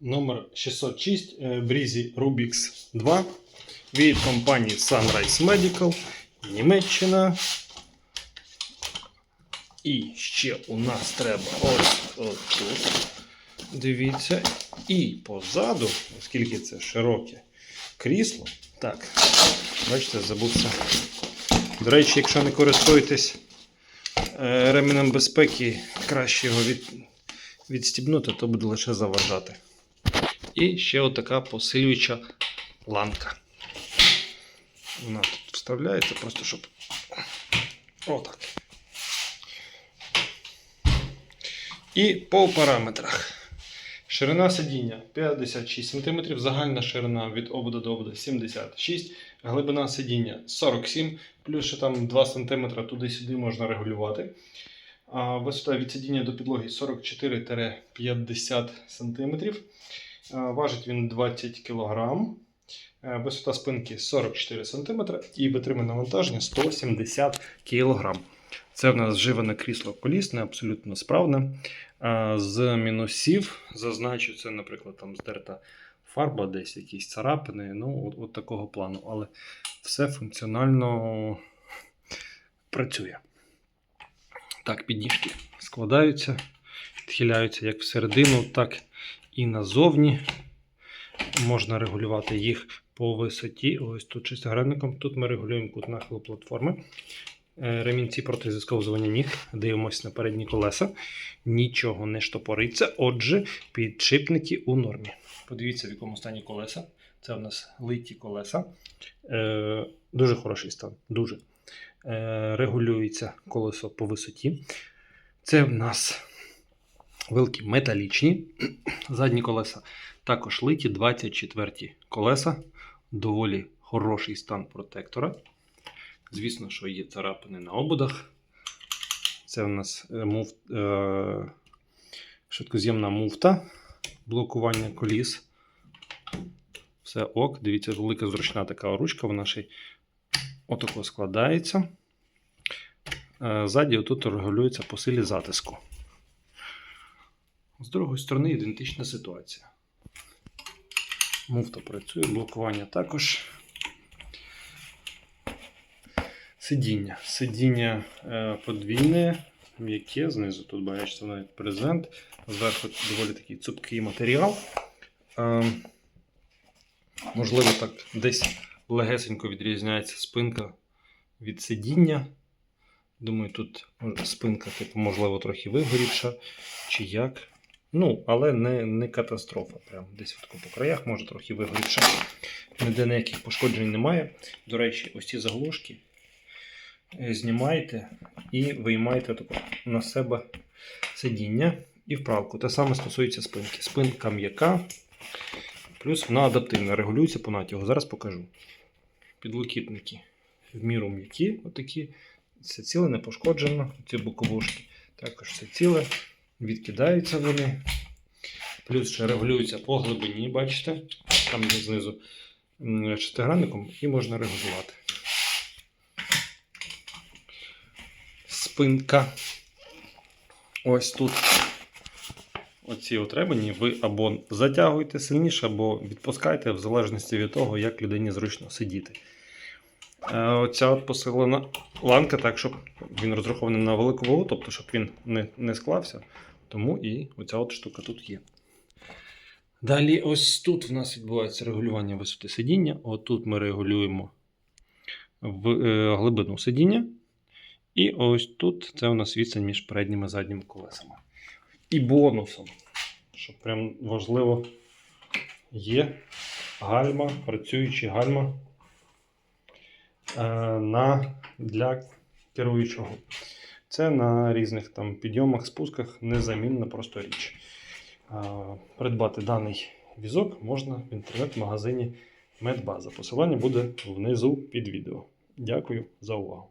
номер 606 е, Breezy Rubix 2 від компанії Sunrise Medical, Німеччина. І ще у нас треба ось тут. Дивіться. І позаду, оскільки це широке крісло. Так, бачите, забувся. До речі, якщо не користуєтесь е, ременем безпеки, краще його від, відстібнути, то буде лише заважати. І ще отака посилююча ланка. Вона тут вставляється, просто щоб. Отак. І по параметрах. Ширина сидіння 56 см, загальна ширина від обода до обода 76 глибина сидіння 47 плюс ще там 2 см туди-сюди можна регулювати. А висота від сидіння до підлоги 44-50 см. А, Важить він 20 кг. Е, Висота спинки 44 см і витримане навантаження 170 кг. Це в нас вживане крісло колісне, абсолютно справне. З мінусів зазначу, це, наприклад, там здерта фарба, десь якісь царапини, ну, от, от такого плану. Але все функціонально працює. Так, підніжки складаються, відхиляються як всередину, так і назовні. Можна регулювати їх по висоті. Ось тут шестигранником. Тут ми регулюємо кут нахилу платформи. Е, Ремінці проти зісковзування ніг. Дивимося на передні колеса. Нічого не штопориться. Отже, підшипники у нормі. Подивіться, в якому стані колеса. Це в нас литі колеса. Е, дуже хороший стан. Дуже. Е, регулюється колесо по висоті. Це в нас вилки металічні. Задні колеса також литі 24 колеса. Доволі хороший стан протектора. Звісно, що є царапини на ободах. Це у нас е, муф... е... швидкоз'ємна муфта, блокування коліс. Все ок. Дивіться, велика зручна така ручка, вона ще й отако складається. Е, Ззаді отут регулюється по силі затиску. З другої сторони ідентична ситуація. Муфта працює, блокування також. Сидіння. Сидіння е, подвійне, м'яке, знизу тут бачите навіть презент. Зверху доволі такий цупкий матеріал. Е, можливо, так десь легесенько відрізняється спинка від сидіння. Думаю, тут спинка, типу, можливо, трохи вигорівша, чи як. Ну, але не, не катастрофа. Прям десь отако по краях, може трохи вигорівша. Ніде ніяких пошкоджень немає. До речі, ось ці заглушки е, знімайте і виймайте тако на себе сидіння і вправку. Те саме стосується спинки. Спинка м'яка, плюс вона адаптивна, регулюється по натягу. Зараз покажу. Підлокітники в міру м'які, отакі. Все ціле, не пошкоджено. Ці боковушки також все ціле. Відкидаються вони. Плюс ще регулюються по глибині, бачите? Там є знизу шестигранником і можна регулювати. Спинка. Ось тут. Оці от ребені ви або затягуєте сильніше, або відпускаєте, в залежності від того, як людині зручно сидіти. Е, Оця посилена ланка, так, щоб він розрахований на велику вагу, тобто, щоб він не, не склався. Тому і оця от штука тут є. Далі, ось тут в нас відбувається регулювання висоти сидіння. Отут ми регулюємо в, е, глибину сидіння. І ось тут це у нас відстань між передніми і задніми колесами. І бонусом, що прям важливо, є гальма, працюючі гальма на, для керуючого. Це на різних там підйомах, спусках незамінна просто річ. Е, Придбати даний візок можна в інтернет-магазині Медбаза. Посилання буде внизу під відео. Дякую за увагу.